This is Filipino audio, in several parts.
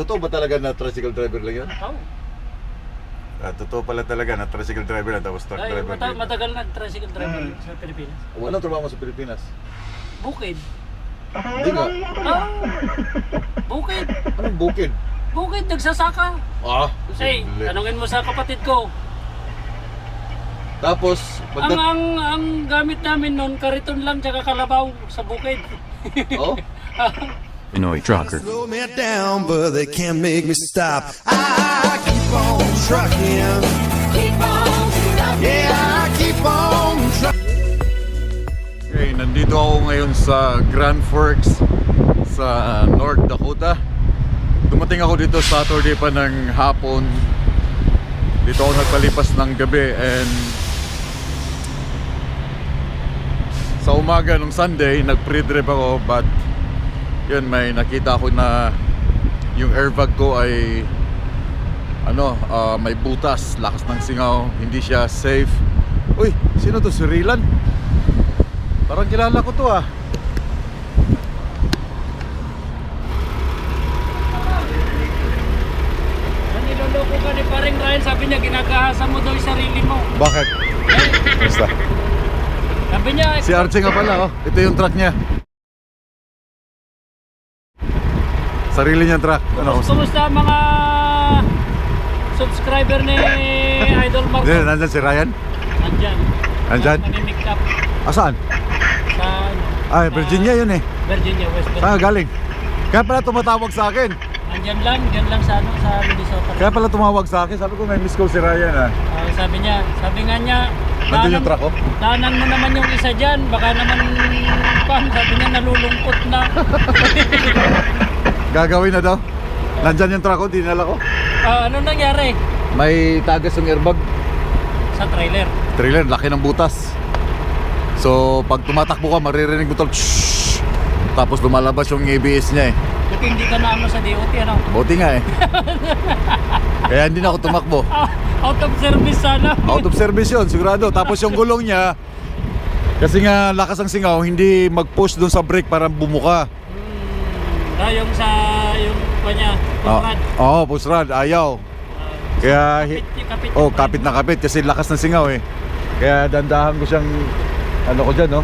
Totoo ba talaga na tricycle driver lang yun? Oh. Ah, totoo pala talaga na tricycle driver lang tapos truck Ay, driver mata- matagal na tricycle driver sa Pilipinas. Walang trabaho mo sa Pilipinas. Bukid. Hindi nga. Ah, bukid. Anong bukid? Bukid, nagsasaka. Ah, Hey, posible. tanungin mo sa kapatid ko. Tapos, Ang, pagdat... ang, ang gamit namin noon, kariton lang tsaka kalabaw sa bukid. Oh? Pinoy trucker. Slow me down, but they can't make me stop. I keep on trucking. Keep on trucking. Yeah, I keep on trucking. Okay, nandito ako ngayon sa Grand Forks sa North Dakota. Dumating ako dito Saturday pa ng hapon. Dito ako nagpalipas ng gabi and sa umaga nung Sunday, nag-pre-trip ako but yun, may nakita ako na yung airbag ko ay ano, ah, may butas, lakas ng singaw, hindi siya safe. Uy, sino to? Si Rilan? Parang kilala ko to ah. Niloloko ka ni paring Ryan, sabi niya ginagahasan mo daw yung sarili mo. Bakit? Basta. Sabi niya, Si Archie nga pala oh. Ito yung truck niya. Sarili niyang truck. Ano? kumusta mga subscriber ni Idol Marco? Hindi, nandyan si Ryan. Nandyan. Nandyan? Manimikap Asaan? sa ano, Ay, Virginia yun eh. Virginia, West Saan Virginia. ka galing? Kaya pala tumatawag sa akin. Nandyan lang, dyan lang sa ano, sa Minnesota. Kaya pala tumawag sa akin. Sabi ko may miss call si Ryan ah. Ah, sabi niya, sabi nga niya, Nandun yung truck oh. daanan mo naman yung isa dyan, baka naman, pan, sabi niya, nalulungkot na. Gagawin na daw. Nandyan yung truck ko, dinala ko. Ah, ano nangyari? May tagas yung airbag. Sa trailer. Trailer, laki ng butas. So, pag tumatakbo ka, maririnig mo to. "Shhh!" Tapos lumalabas yung ABS niya eh. Buti hindi ka na ano sa DOT, ano? Buti nga eh. Kaya hindi na ako tumakbo. Ah, out of service sana. Out of service yun, sigurado. Tapos yung gulong niya, kasi nga lakas ng singaw, hindi mag-push doon sa brake para bumuka. Ah, yung sa, yung kanya, Oo, pagkad. oh, push rod, ayaw. Kaya, hi- Kapit, kapit. oh, kapit na kapit kasi lakas ng singaw eh. Kaya dandahan ko siyang, ano ko dyan, no?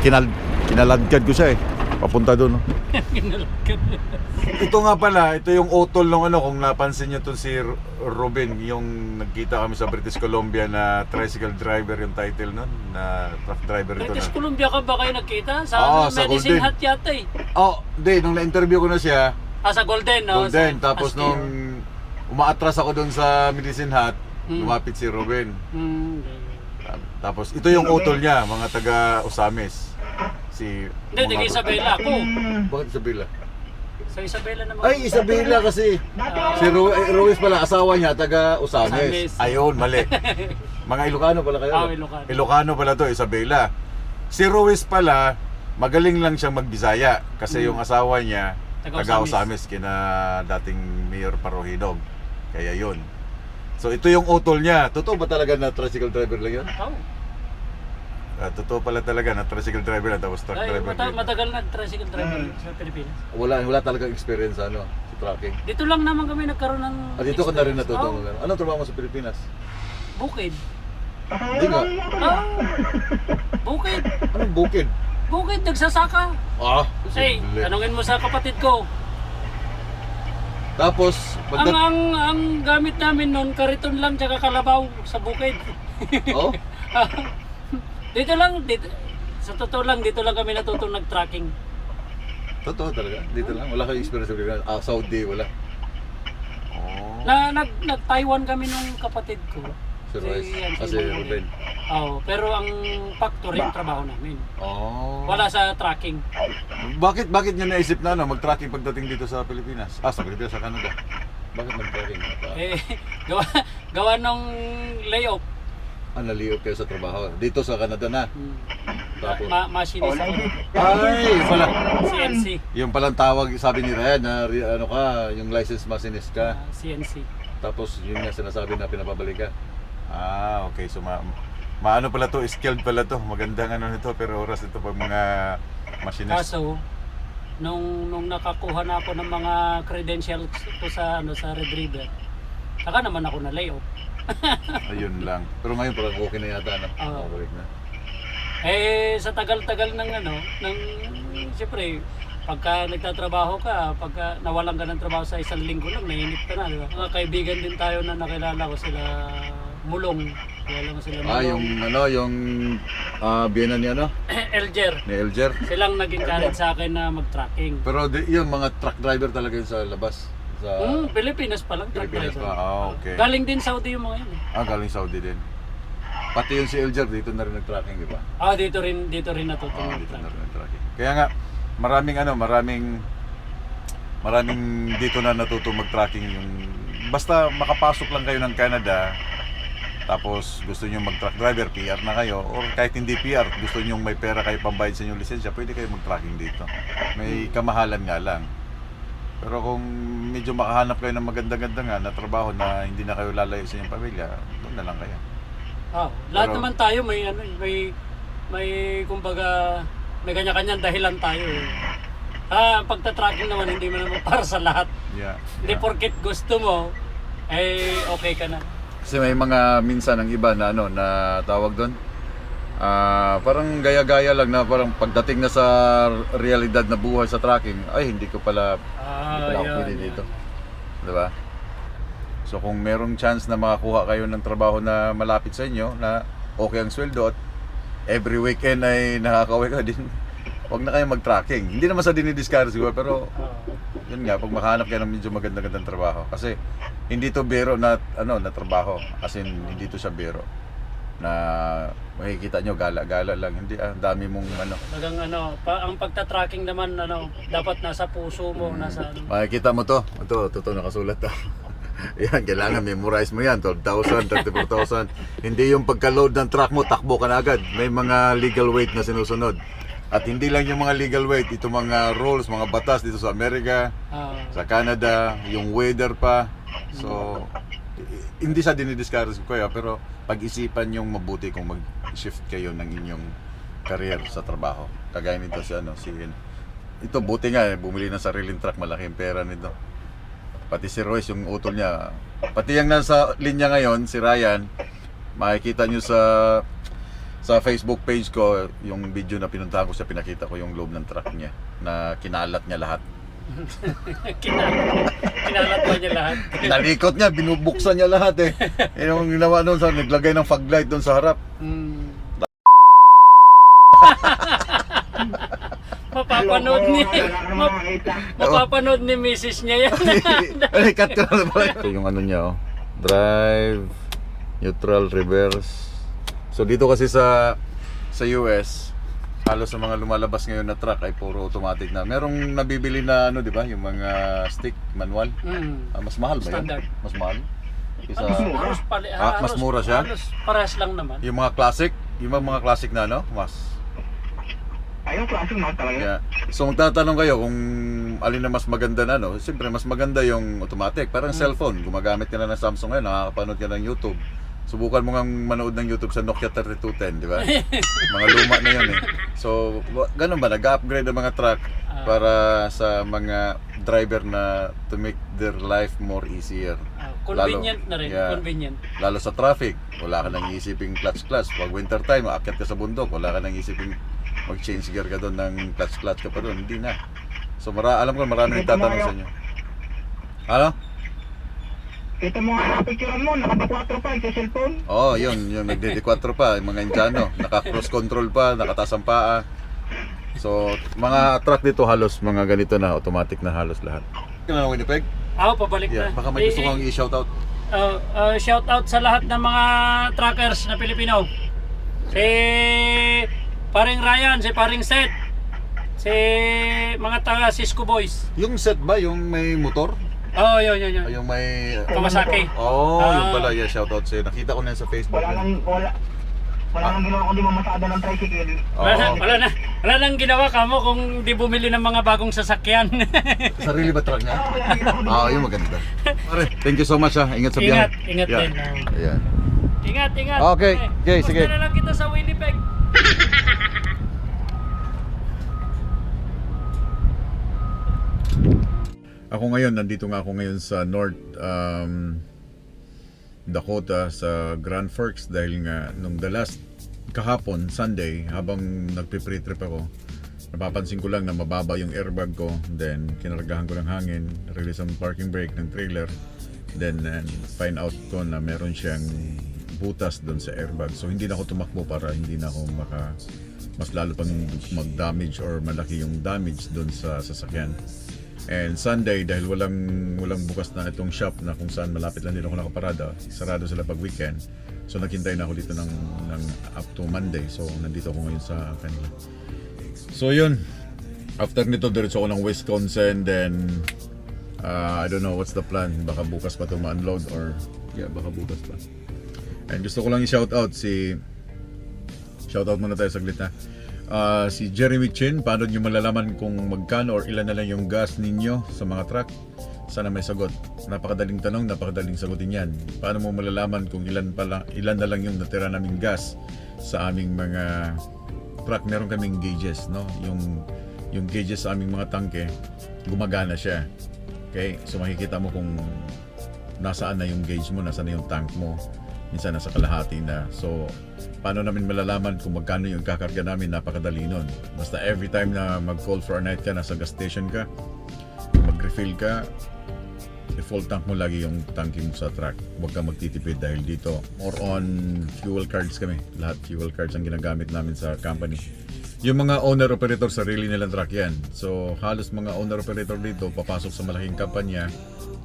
Kinal, kinaladkad ko siya eh. Papunta doon, no? Ito nga pala, ito yung utol ng ano, kung napansin niyo to si R- Robin, yung nagkita kami sa British Columbia na tricycle driver yung title nun, na truck driver ito British na. Columbia ka ba kayo nagkita? Sa ano, sa Medicine Golden. Hat yata eh. Oh, hindi, nung na-interview ko na siya, Ah, sa Golden, no? Golden, Sa tapos nung umaatras ako doon sa Medicine Hat, Hmm. lumapit si Robin. Hmm, Tapos ito yung utol niya, mga taga Osamis. Si Hindi, taga Isabela ako. Bakit Isabela? Sa Isabela naman. Ay, Isabela kasi. Si Ru eh, Ruiz pala, asawa niya, taga Osamis. Osamis. Ayun, mali. Mga Ilocano pala kayo. Ah, no? Ilocano. Ilocano pala to, Isabela. Si Ruiz pala, magaling lang siyang magbisaya kasi yung asawa niya, Taga. Osamis, kina dating Mayor Parohinog. Kaya yun. So ito yung utol niya. Totoo ba talaga na tricycle driver lang yun? Oh. Ah, totoo pala talaga na tricycle driver lang tapos truck Ay, driver mata- matagal na tricycle driver sa Pilipinas. Wala, wala talagang experience sa ano, sa trucking. Dito lang naman kami nagkaroon ng Ah, dito ka na rin experience. natuto. Anong trabaho mo sa Pilipinas? Oh, bukid. Hindi nga. Ah, bukid. Anong bukid? Bukid, nagsasaka. Ah, Hey, posible. tanungin mo sa kapatid ko. Tapos, Ang, pagdat... ang, ang gamit namin noon, kariton lang tsaka kalabaw sa bukid. Oh? dito lang, dito, sa totoo lang, dito lang kami natutong nag-tracking. Totoo talaga. Dito lang. Wala kayong experience sa Pilipinas. Ah, Saudi, wala. Oh. Na, nag, nag-Taiwan kami nung kapatid ko. Si Royce. yan, Ah, si si Mang Ruben. Oo, pero ang factory yung trabaho namin. Oh. Wala sa tracking. Bakit bakit niya naisip na ano, mag-tracking pagdating dito sa Pilipinas? Ah, sa Pilipinas, sa Canada. Bakit mag-tracking? Eh, gawa, gawa nung layoff. Ah, naliyot kayo sa trabaho. Dito sa Canada na. Hmm. Tapos, Ma machinist ako. ay, pala. CNC. Yung palang tawag, sabi ni Ryan, na ano ka, yung license machinist ka. Ah, CNC. Tapos yun nga sinasabi na pinapabalik ka. Ah, okay. So ma maano pala to, skilled pala to. Magandang ano nito pero oras ito pag mga machinist. Kaso, nung nung nakakuha na ako ng mga credentials ko sa ano sa Red River. Saka naman ako na layoff. Ayun lang. Pero ngayon parang okay na yata na. Oo. Okay na. Eh sa tagal-tagal ng ano, ng siyempre pagka nagtatrabaho ka, pagka nawalan ka ng trabaho sa isang linggo lang, nainip ka na, di ba? Mga kaibigan din tayo na nakilala ko sila Mulong. Kilala mo sila Ah, yung ano, yung ah biyena ni ano, Elger. ni Elger. Silang nag-encourage sa akin na mag-tracking. Pero di, yung mga truck driver talaga yun sa labas. Sa Hmm, Pilipinas pa lang Pilipinas pa. Ah, okay. Galing din Saudi yung mga yun. eh. Ah, galing Saudi din. Pati yung si Elger dito na rin nag-tracking, di ba? Ah, dito rin dito rin Ah, natutunan. dito na rin nag-tracking. Kaya nga, maraming ano, maraming maraming dito na natutong mag-tracking yung basta makapasok lang kayo ng Canada tapos gusto niyo mag-truck driver, PR na kayo or kahit hindi PR, gusto niyo may pera kayo pambayad sa inyong lisensya, pwede kayo mag-tracking dito. May kamahalan nga lang. Pero kung medyo makahanap kayo ng maganda-ganda nga na trabaho na hindi na kayo lalayo sa inyong pamilya, doon na lang kayo. Ah, lahat Pero- naman tayo may ano, may may kumbaga may kanya-kanyang dahilan tayo. Eh. Ah, ang pagta-tracking naman hindi mo naman para sa lahat. Yeah. Hindi yeah. porket gusto mo eh okay ka na. Kasi may mga minsan ang iba na ano na tawag doon. Ah, parang gaya-gaya lang na parang pagdating na sa realidad na buhay sa tracking, ay hindi ko pala hindi Ah, pala yan, pwede yan. dito. 'Di ba? So kung merong chance na makakuha kayo ng trabaho na malapit sa inyo na okay ang sweldo at every weekend ay nakakauwi ka din. Huwag na kayo mag-tracking. Hindi naman sa dinidiscourage ko pero Ah. yun nga, pag makahanap kayo ng medyo maganda-gandang trabaho. Kasi hindi to biro na, ano, na trabaho. As in, hindi to siya biro. Na makikita nyo, gala-gala lang. Hindi, ah, ang dami mong ano. Talagang ano, pa, ang pagta-tracking naman ano, dapat nasa puso mo, nasa ano. Makikita mo to. Ito, totoo nakasulat to. yan, kailangan memorize mo yan. 12,000, 34,000. Hindi yung pagka-load ng truck mo, takbo ka na agad. May mga legal weight na sinusunod. At hindi lang yung mga legal weight, ito mga rules, mga batas dito sa Amerika, Ah, sa Canada, yung weather pa. So, hindi sa dinidiscourage ko kayo, pero pag-isipan yung mabuti kung mag-shift kayo ng inyong career sa trabaho. Kagaya nito si ano, si ito buti nga eh, bumili ng sariling truck, malaking pera nito. Pati si Royce, yung utol niya. Pati yung nasa linya ngayon, si Ryan, makikita nyo sa sa Facebook page ko, yung video na pinuntahan ko siya, pinakita ko yung loob ng truck niya na kinalat niya lahat. ba niya lahat? Nalikot niya, binubuksan niya lahat eh. Yun yung ginawa doon sa, naglagay ng fog light doon sa harap. Hmm. mapapanood ni map, mapapanood ni Mrs. niya yan. Ay, cut ko na? Ito yung ano niya oh. Drive, neutral, reverse. So dito kasi sa sa US, halos sa mga lumalabas ngayon na truck ay puro automatic na. Merong nabibili na ano, 'di ba? Yung mga stick manual. hmm. Ah, mas mahal ba 'yan? Standard. Mas mahal? Halos, pali, Ah, mas halos- mura siya? Halos parehas lang naman. yung mga classic, yung mga classic na ano, mas Ayun, klaseng mahal talaga. Yeah. So magtatanong kayo kung alin na mas maganda na no? Siyempre mas maganda yung automatic. Parang cellphone, gumagamit ka na ng Samsung ngayon, nakakapanood ka ng YouTube. Subukan mo nga manood ng YouTube sa Nokia 3210, di ba? mga luma na yun eh. So, ganun ba? Nag-upgrade ang mga truck para sa mga driver na to make their life more easier. Ah, convenient na rin, yeah. convenient. Lalo sa traffic, wala ka nang isiping clutch-clutch. Pag winter time, aakyat ka sa bundok, wala ka nang isiping mag-change gear ka doon ng clutch-clutch ka pa doon. Hindi na. So, mara alam ko marami nagtatanong sa inyo. Ano? Kita mo nga picture mo, nakapa-4 pa sa cellphone. Oo, oh, yun. Yung nagde-4 pa, yung mga Indiano. Naka-cross control pa, nakataas ang paa. So, mga truck dito halos mga ganito na, automatic na halos lahat. Kailan na Winnipeg? Ako, pabalik Yeah, na. baka may gusto Eh, kong i-shoutout. Uh, uh, shout out sa lahat ng mga truckers na Pilipino. Si paring Ryan, si paring Seth, si mga taga Cisco Boys. Yung set ba, yung may motor? Oh, yun, yun, yun. O yung may... Kawasaki. Oh, yung Ah. pala, yeah, shoutout sa'yo. Nakita ko na sa Facebook. Wala nang, wala, wala nang ginawa kundi mamasada ng tricycle. Wala, na, Oo. wala na, wala nang ginawa kamo kung di bumili ng mga bagong sasakyan. Sarili ba truck niya? Ah, yung maganda. Pare, thank you so much ha. Ingat sa biyahe. ingat, ingat Yeah. din. oh. Ayan. Ingat, ingat. Okay, okay, Basta sige. na lang kita sa Winnipeg. Ako ngayon, nandito nga ako ngayon sa North um, Dakota sa Grand Forks dahil nga nung the last kahapon, Sunday, habang nagpe-pre-trip ako, napapansin ko lang na mababa yung airbag ko. Then, kinaragahan ko ng hangin, release ang parking brake ng trailer. Then, and find out ko na meron siyang butas doon sa airbag. So, hindi na ako tumakbo para hindi na ako maka mas lalo pang mag-damage or malaki yung damage doon sa sasakyan. And Sunday dahil walang walang bukas na itong shop na kung saan malapit lang din ako nakaparada, sarado sila pag weekend. So naghintay na ako dito ng, ng up to Monday. So nandito ako ngayon sa kanila. So yun. After nito diretso ako ng Wisconsin then uh, I don't know what's the plan. Baka bukas pa ito ma-unload or yeah, baka bukas pa. And gusto ko lang i-shout out si Shoutout muna tayo saglit na. Ah, si Jeremy Chin, paano nyo malalaman kung magkano or ilan na lang yung gas ninyo sa mga truck? Sana may sagot. Napakadaling tanong, napakadaling sagutin yan. Paano mo malalaman kung ilan, pala, ilan na lang yung natira naming gas sa aming mga truck? Meron kaming gauges, no? Yung, yung gauges sa aming mga tangke, gumagana siya. Okay? So makikita mo kung nasaan na yung gauge mo, nasaan na yung tank mo. Minsan nasa kalahati na. So, paano namin malalaman kung magkano yung kakarga namin? Napakadali nun. Basta every time na mag-call for a night ka, nasa gas station ka, mag-refill ka, i-full tank mo lagi yung tanki mo sa truck. Huwag kang magtitipid dahil dito. More on fuel cards kami. Lahat fuel cards ang ginagamit namin sa company. Yung mga owner-operator, sarili nilang truck yan. So, halos mga owner-operator dito, papasok sa malaking kampanya,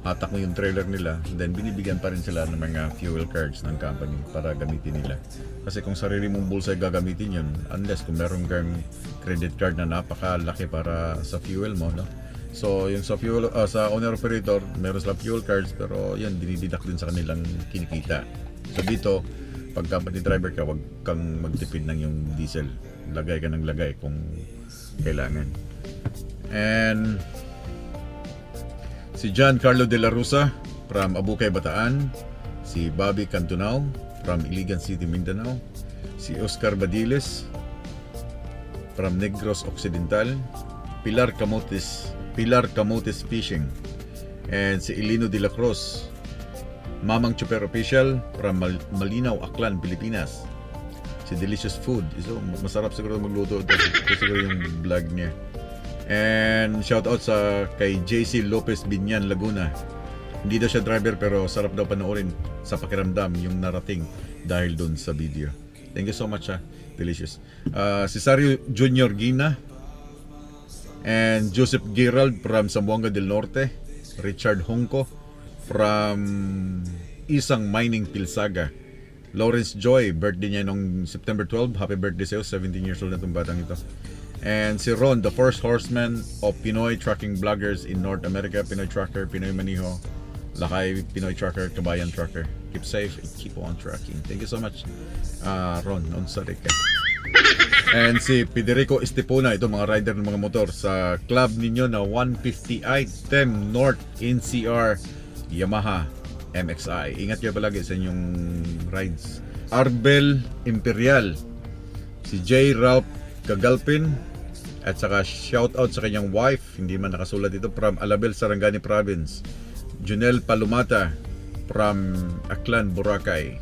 hatak mo yung trailer nila, then binibigyan pa rin sila ng mga fuel cards ng company para gamitin nila. Kasi kung sarili mong bulsa gagamitin yun, unless kung meron kang credit card na napakalaki para sa fuel mo, no? So, yung sa fuel, ah, sa owner operator, meron sila fuel cards, pero yan, dinididak din sa kanilang kinikita. So, dito, pag company driver ka, wag kang magtipid ng yung diesel. Lagay ka ng lagay kung kailangan. And, si John Carlo De La Rusa from Abukay, Bataan, si Bobby Cantunao from Iligan City, Mindanao, si Oscar Badiles from Negros Occidental, Pilar Camotes, Pilar Camotes Fishing, and si Elino De La Cruz, Mamang Chuper Official from Mal- Malinaw, Aklan, Pilipinas. Si Delicious Food. So, masarap siguro magluto. Ito, ito siguro yung vlog niya. And shout out sa kay JC Lopez Binyan Laguna. Hindi daw siya driver pero sarap daw panoorin sa pakiramdam yung narating dahil doon sa video. Thank you so much ha. Delicious. Ah, si Sario Junior Gina and Joseph Gerald from Zamboanga del Norte. Richard Hongko from Isang Mining Pilsaga. Lawrence Joy, birthday niya nung September 12. Happy birthday sa'yo. 17 years old na itong batang ito. And si Ron, the first horseman of Pinoy trucking bloggers in North America. Pinoy Trucker, Pinoy Maniho, Lakay, Pinoy Trucker, Kabayan Trucker. Keep safe and keep on trucking. Thank you so much, uh, Ron. On sorry ka. And si Federico Estepona, ito mga rider ng mga motor sa club ninyo na 150 item North NCR Yamaha MXI. Ingat kayo palagi sa inyong rides. Arbel Imperial, si J. Ralph Kagalpin, at saka shout out sa kanyang wife, hindi man nakasulat dito, from Alabel, Sarangani Province. Junel Palumata from Aklan, Boracay.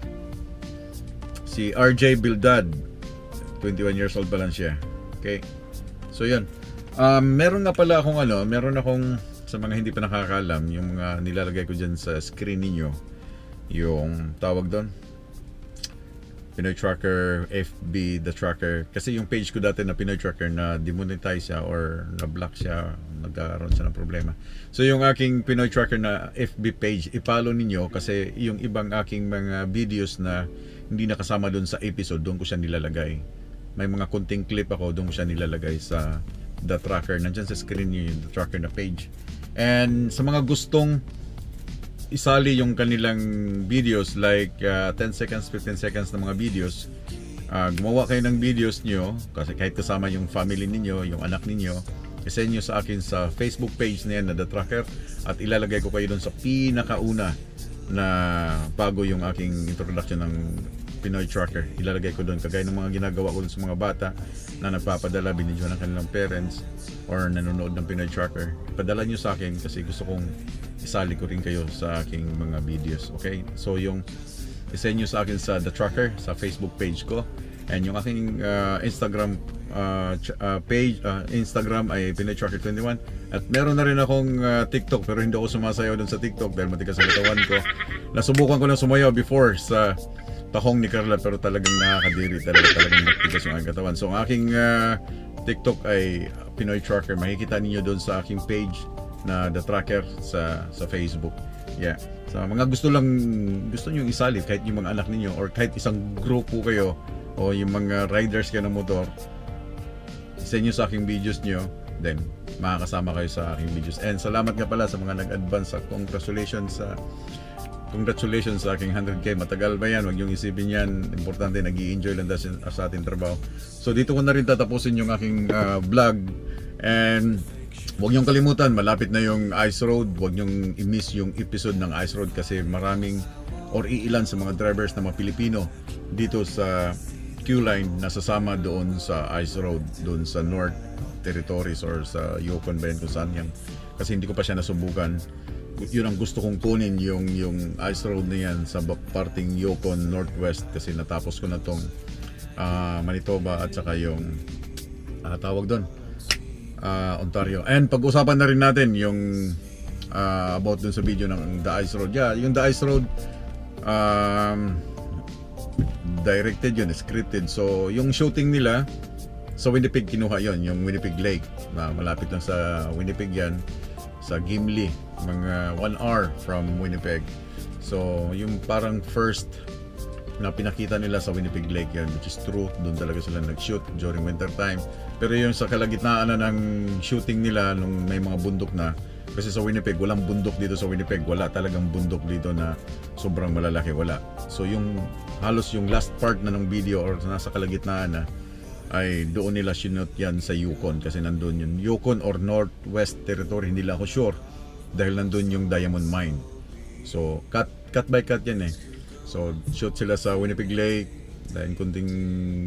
Si RJ Bildad, 21 years old pa lang siya. Okay? So, yun. Um, meron nga pala akong ano, meron akong sa mga hindi pa nakakalam, yung mga nilalagay ko dyan sa screen ninyo, yung tawag doon, Pinoy Tracker, FB, The Tracker. Kasi yung page ko dati na Pinoy Tracker na demonetize siya or na-block siya, nagkaroon siya ng problema. So yung aking Pinoy Tracker na FB page, ipalo ninyo kasi yung ibang aking mga videos na hindi nakasama doon sa episode, doon ko siya nilalagay. May mga kunting clip ako, doon ko siya nilalagay sa The Tracker. Nandyan sa screen niyo yung The Tracker na page. And sa mga gustong isali yung kanilang videos like uh, 10 seconds, 15 seconds na mga videos. Uh, gumawa kayo ng videos nyo kasi kahit kasama yung family ninyo, yung anak ninyo, isend nyo sa akin sa Facebook page na yan na The Tracker at ilalagay ko kayo doon sa pinakauna na bago yung aking introduction ng Pinoy Trucker. Ilalagay ko doon kagaya ng mga ginagawa ko sa mga bata na nagpapadala, binidyo ng kanilang parents or nanonood ng Pinoy Trucker. Padala nyo sa akin kasi gusto kong isali ko rin kayo sa aking mga videos. Okay? So yung isend nyo sa akin sa The Trucker sa Facebook page ko and yung aking uh, Instagram uh, uh, page uh, Instagram ay Pinoy Trucker 21 at meron na rin akong uh, TikTok pero hindi ako sumasayaw dun sa TikTok dahil matigas ang katawan ko nasubukan ko na sumayaw before sa tahong ni Carla pero talagang nakakadiri talaga talagang matigas yung katawan. So ang aking uh, TikTok ay Pinoy Trucker makikita ninyo doon sa aking page na The Tracker sa sa Facebook. Yeah. Sa mga gusto lang gusto niyo isali kahit yung mga anak ninyo or kahit isang grupo kayo o yung mga riders kayo ng motor. Send nyo sa aking videos nyo then makakasama kayo sa aking videos. And salamat nga pala sa mga nag-advance sa congratulations sa congratulations sa aking 100k matagal ba yan huwag yung isipin yan importante nag enjoy lang sa, sa ating trabaho so dito ko na rin tatapusin yung aking ah, vlog and Huwag niyong kalimutan, malapit na yung Ice Road. Huwag niyong i-miss yung episode ng Ice Road kasi maraming or iilan sa mga drivers na mga Pilipino dito sa Q-Line nasasama doon sa Ice Road, doon sa North Territories or sa Yukon ba yan kung saan yan. Kasi hindi ko pa siya nasubukan. Yun ang gusto kong kunin yung, yung Ice Road na yan sa parting Yukon Northwest kasi natapos ko na tong ah, Manitoba at saka yung ah, tawag doon ah, Ontario. And pag-usapan na rin natin yung ah, about dun sa video ng The Ice Road. Yeah, yung The Ice Road um, directed yun, scripted. So, yung shooting nila sa Winnipeg kinuha yon yung Winnipeg Lake na malapit lang sa Winnipeg yan sa Gimli mga 1 hour from Winnipeg. So yung parang first na pinakita nila sa Winnipeg Lake yan which is true doon talaga sila nag-shoot during winter time. Pero yung sa kalagitnaan na ng shooting nila nung may mga bundok na kasi sa Winnipeg walang bundok dito sa Winnipeg. Wala talagang bundok dito na sobrang malalaki wala. So yung halos yung last part na ng video or nasa kalagitnaan na ay doon nila sinot yan sa Yukon kasi nandun yun. Yukon or Northwest Territory hindi lang ako sure dahil nandun yung Diamond Mine. So cut, cut by cut yan eh. So, shoot sila sa Winnipeg Lake, then kunting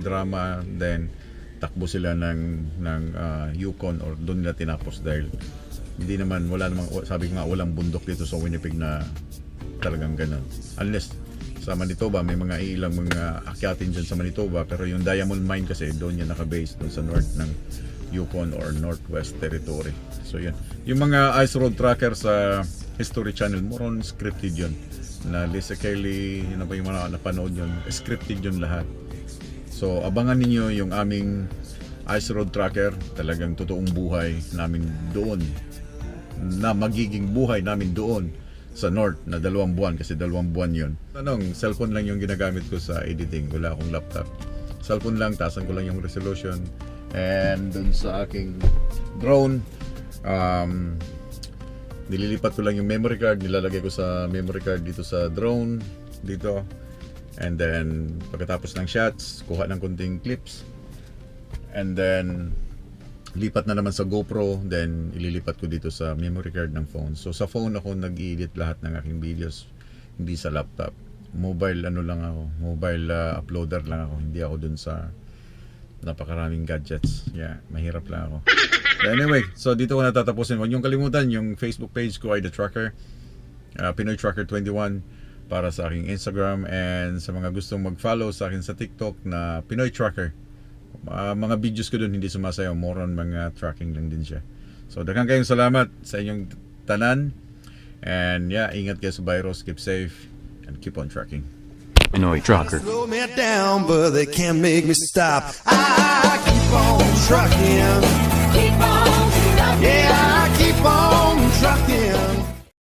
drama, then takbo sila ng ng ah, Yukon or doon nila tinapos dahil hindi naman wala namang sabi nga walang bundok dito sa Winnipeg na talagang ganun. Unless sa Manitoba may mga ilang mga akyatin dyan sa Manitoba pero yung Diamond Mine kasi doon yan nakabase doon sa north ng Yukon or Northwest Territory. So yun. Yung mga ice road tracker sa History Channel, more on scripted yun. Na Lisa Kelly, yun na ba yung mga napanood yun, scripted yun lahat. So abangan ninyo yung aming ice road tracker, talagang totoong buhay namin doon na magiging buhay namin doon sa north na dalawang buwan kasi dalawang buwan yun. Anong, cellphone lang yung ginagamit ko sa editing. Wala akong laptop. Cellphone lang, tasan ko lang yung resolution. And dun sa aking drone, um, nililipat ko lang yung memory card, nilalagay ko sa memory card dito sa drone, dito. And then, pagkatapos ng shots, kuha ng kunting clips. And then, lipat na naman sa GoPro, then ililipat ko dito sa memory card ng phone. So sa phone ako nag-edit lahat ng aking videos, hindi sa laptop. Mobile ano lang ako, mobile uh, uploader lang ako, hindi ako dun sa napakaraming gadgets. Yeah, mahirap lang ako. Anyway, so dito ko natatapusin. Huwag niyong kalimutan yung Facebook page ko ay The Trucker, uh, Pinoy Trucker 21 para sa aking Instagram and sa mga gustong mag-follow sa akin sa TikTok na Pinoy Trucker uh, mga videos ko doon hindi sumasayaw. More on mga tracking lang din siya. So daghang kayong salamat sa inyong tanan. And yeah ingat kayo sa virus. Keep safe and keep on tracking. Illinois trucker. Slow me down but they can't make me stop. I keep on trucking. Keep on trucking. Yeah I keep on trucking.